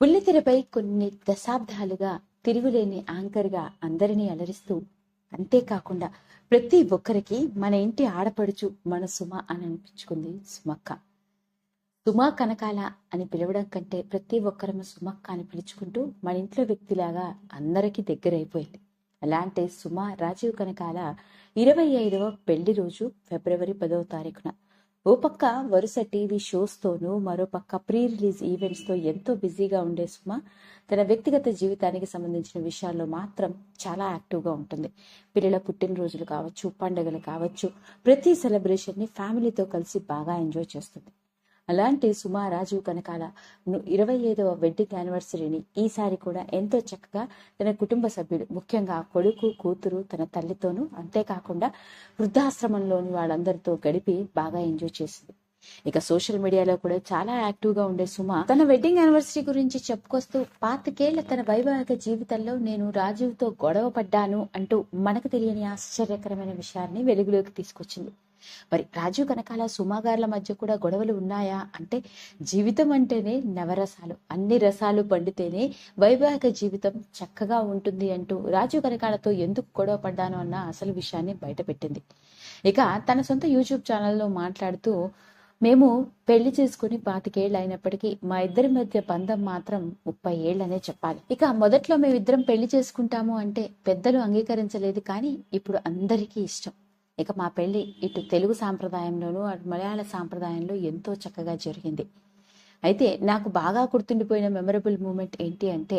బుల్లితెరపై కొన్ని దశాబ్దాలుగా తిరుగులేని యాంకర్గా అందరినీ అలరిస్తూ అంతేకాకుండా ప్రతి ఒక్కరికి మన ఇంటి ఆడపడుచు మన సుమ అని అనిపించుకుంది సుమక్క. సుమ కనకాల అని పిలవడం కంటే ప్రతి ఒక్కరము సుమక్క అని పిలుచుకుంటూ మన ఇంట్లో వ్యక్తిలాగా అందరికీ దగ్గరైపోయింది. అలాంటి సుమ రాజీవ్ కనకాల ఇరవై ఐదవ పెళ్ళి రోజు ఫిబ్రవరి పదవ తారీఖున ఓ పక్క వరుస టీవీ షోస్తోనూ మరో పక్క ప్రీ రిలీజ్ ఈవెంట్స్తో ఎంతో బిజీగా ఉండే సుమ తన వ్యక్తిగత జీవితానికి సంబంధించిన విషయాల్లో మాత్రం చాలా యాక్టివ్గా ఉంటుంది. పిల్లల పుట్టినరోజులు కావచ్చు పండుగలు కావచ్చు ప్రతి సెలబ్రేషన్ని ఫ్యామిలీతో కలిసి బాగా ఎంజాయ్ చేస్తుంది. అలాంటి సుమా రాజీవ్ కనకాల ఇరవై ఐదవ వెడ్డింగ్ యానివర్సరీని ఈసారి కూడా ఎంతో చక్కగా తన కుటుంబ సభ్యులు ముఖ్యంగా కొడుకు కూతురు తన తల్లితోనూ అంతేకాకుండా వృద్ధాశ్రమంలోని వాళ్ళందరితో గడిపి బాగా ఎంజాయ్ చేసింది. ఇక సోషల్ మీడియాలో కూడా చాలా యాక్టివ్గా ఉండే సుమ తన వెడ్డింగ్ యానివర్సరీ గురించి చెప్పుకొస్తూ పాతికేళ్ళ తన వైవాహిక జీవితంలో నేను రాజీవ్తో గొడవ పడ్డాను అంటూ మనకు తెలియని ఆశ్చర్యకరమైన విషయాన్ని వెలుగులోకి తీసుకొచ్చింది. మరి రాజు కనకాల సుమాగార్ల మధ్య కూడా గొడవలు ఉన్నాయా? అంటే జీవితం అంటేనే నవరసాలు. అన్ని రసాలు పండితేనే వైవాహిక జీవితం చక్కగా ఉంటుంది అంటూ రాజు కనకాలతో ఎందుకు గొడవ పడ్డాను అన్న అసలు విషయాన్ని బయటపెట్టింది. ఇక తన సొంత యూట్యూబ్ ఛానల్లో మాట్లాడుతూ మేము పెళ్ళి చేసుకుని పాతికేళ్ళు అయినప్పటికీ మా ఇద్దరి మధ్య బంధం మాత్రం ముప్పై ఏళ్ళనే చెప్పాలి. ఇక మొదట్లో మేమిద్దరం పెళ్ళి చేసుకుంటాము అంటే పెద్దలు అంగీకరించలేదు కానీ ఇప్పుడు అందరికీ ఇష్టం. ఇక మా పెళ్ళి ఇటు తెలుగు సాంప్రదాయంలోనూ అటు మలయాళ సాంప్రదాయంలో ఎంతో చక్కగా జరిగింది. అయితే నాకు బాగా గుర్తుండిపోయిన మెమరబుల్ మూమెంట్ ఏంటి అంటే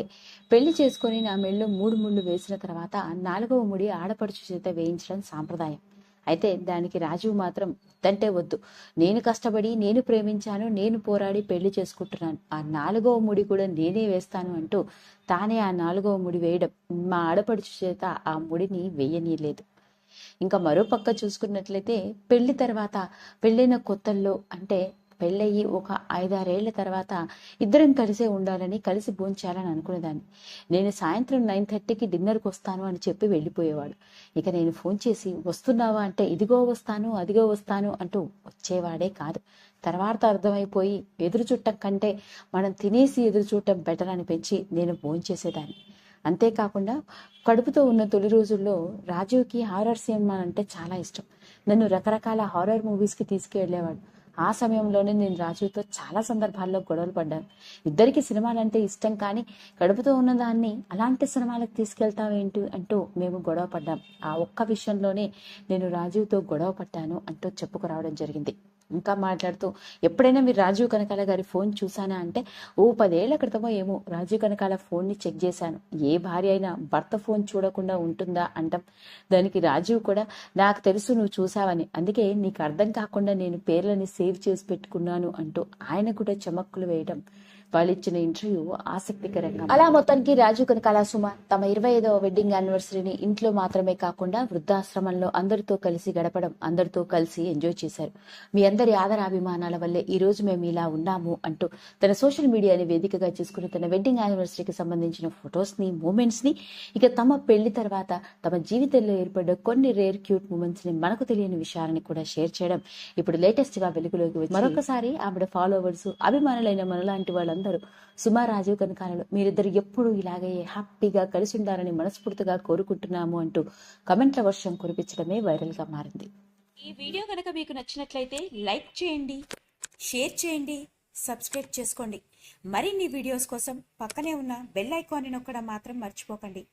పెళ్ళి చేసుకొని నా మెళ్ళలో మూడు ముళ్ళు వేసిన తర్వాత నాలుగవ ముడి ఆడపడుచు చేత వేయించడం సాంప్రదాయం. అయితే దానికి రాజీవ్ మాత్రం వద్దంటే వద్దు నేను కష్టపడి నేను ప్రేమించాను నేను పోరాడి పెళ్ళి చేసుకుంటున్నాను. ఆ నాలుగవ ముడి కూడా నేనే వేస్తాను అంటూ తానే ఆ నాలుగవ ముడి వేయడం మా ఆడపడుచు చేత ఆ ముడిని వేయనీయలేదు ఇంకా మరో పక్క చూసుకున్నట్లయితే పెళ్ళి తర్వాత పెళ్ళైన కొత్తల్లో అంటే పెళ్ళయి ఒక ఐదారేళ్ళ తర్వాత ఇద్దరం కలిసే ఉండాలని కలిసి భోంచాలని అనుకునేదాన్ని. నేను సాయంత్రం నైన్ థర్టీకి డిన్నర్కి వస్తాను అని చెప్పి వెళ్ళిపోయేవాడు. ఇక నేను ఫోన్ చేసి వస్తున్నావా? అంటే ఇదిగో వస్తాను అదిగో వస్తాను అంటూ వచ్చేవాడే కాదు. తర్వాత అర్థమైపోయి ఎదురు చుట్టం కంటే మనం తినేసి ఎదురు చూడటం బెటర్ అనిపించి నేను భోంచేసేదాన్ని. అంతేకాకుండా కడుపుతో ఉన్న తొలి రోజుల్లో రాజీవ్కి హారర్ సినిమా అంటే చాలా ఇష్టం. నన్ను రకరకాల హారర్ మూవీస్కి తీసుకువెళ్ళేవాడు ఆ సమయంలోనే నేను రాజీవ్తో చాలా సందర్భాల్లో గొడవలు పడ్డాను. ఇద్దరికి సినిమాలంటే ఇష్టం కానీ కడుపుతో ఉన్న దాన్ని అలాంటి సినిమాలకు తీసుకెళ్తావేంటి అంటూ మేము గొడవ పడ్డాం. ఆ ఒక్క విషయంలోనే నేను రాజీవ్తో గొడవ పడ్డాను అంటూ చెప్పుకురావడం జరిగింది. ఇంకా మాట్లాడుతూ ఎప్పుడైనా మీరు రాజీవ్ కనకాల గారి ఫోన్ చూసానా అంటే ఓ పదేళ్ళ క్రితమో ఏమో రాజీవ్ కనకాల ఫోన్ని చెక్ చేశాను. ఏ భార్య అయినా భర్త ఫోన్ చూడకుండా ఉంటుందా అంటాం. దానికి రాజీవ్ కూడా నాకు తెలుసు నువ్వు చూసావని అందుకే నీకు అర్థం కాకుండా నేను పేర్లని సేవ్ చేసి పెట్టుకున్నాను అంటూ ఆయన కూడా చమక్కులు వేయడం వాళ్ళు ఇచ్చిన ఇంటర్వ్యూ ఆసక్తికరంగా అలా మొత్తానికి రాజీవ్ కనకాల సుమ తమ ఇరవై ఐదవ వెడ్డింగ్ యానివర్సరీని ఇంట్లో మాత్రమే కాకుండా వృద్ధాశ్రమంలో అందరితో కలిసి గడపడం అందరితో కలిసి ఎంజాయ్ చేశారు. మీ అందరి ఆదరాభిమానాల వల్లే ఈ రోజు మేము ఇలా ఉన్నాము అంటూ తన సోషల్ మీడియాని వేదికగా చేసుకుని తన వెడ్డింగ్ యానివర్సరీకి సంబంధించిన ఫొటోస్ని మూమెంట్స్ని ఇక తమ పెళ్ళి తర్వాత తమ జీవితంలో ఏర్పడ్డ కొన్ని రేర్ క్యూట్ మూమెంట్స్ని మనకు తెలియని విషయాలని కూడా షేర్ చేయడం ఇప్పుడు లేటెస్ట్గా వెలుగులోకి వచ్చి మరొకసారి ఆవిడ ఫాలోవర్స్ అభిమానులైన మనలాంటి వాళ్ళందరూ సుమా రాజీవ్ కనకాలలో మీరిద్దరు ఎప్పుడు ఇలాగే హ్యాపీగా కలిసి ఉండాలని మనస్ఫూర్తిగా కోరుకుంటున్నాము అంటూ కమెంట్ల వర్షం కురిపించడమే వైరల్గా మారింది. ఈ వీడియో కనుక మీకు నచ్చినట్లయితే లైక్ చేయండి షేర్ చేయండి సబ్స్క్రైబ్ చేసుకోండి. మరిన్ని వీడియోస్ కోసం పక్కనే ఉన్న బెల్ ఐకాన్ని నొక్కడం మాత్రం మర్చిపోకండి.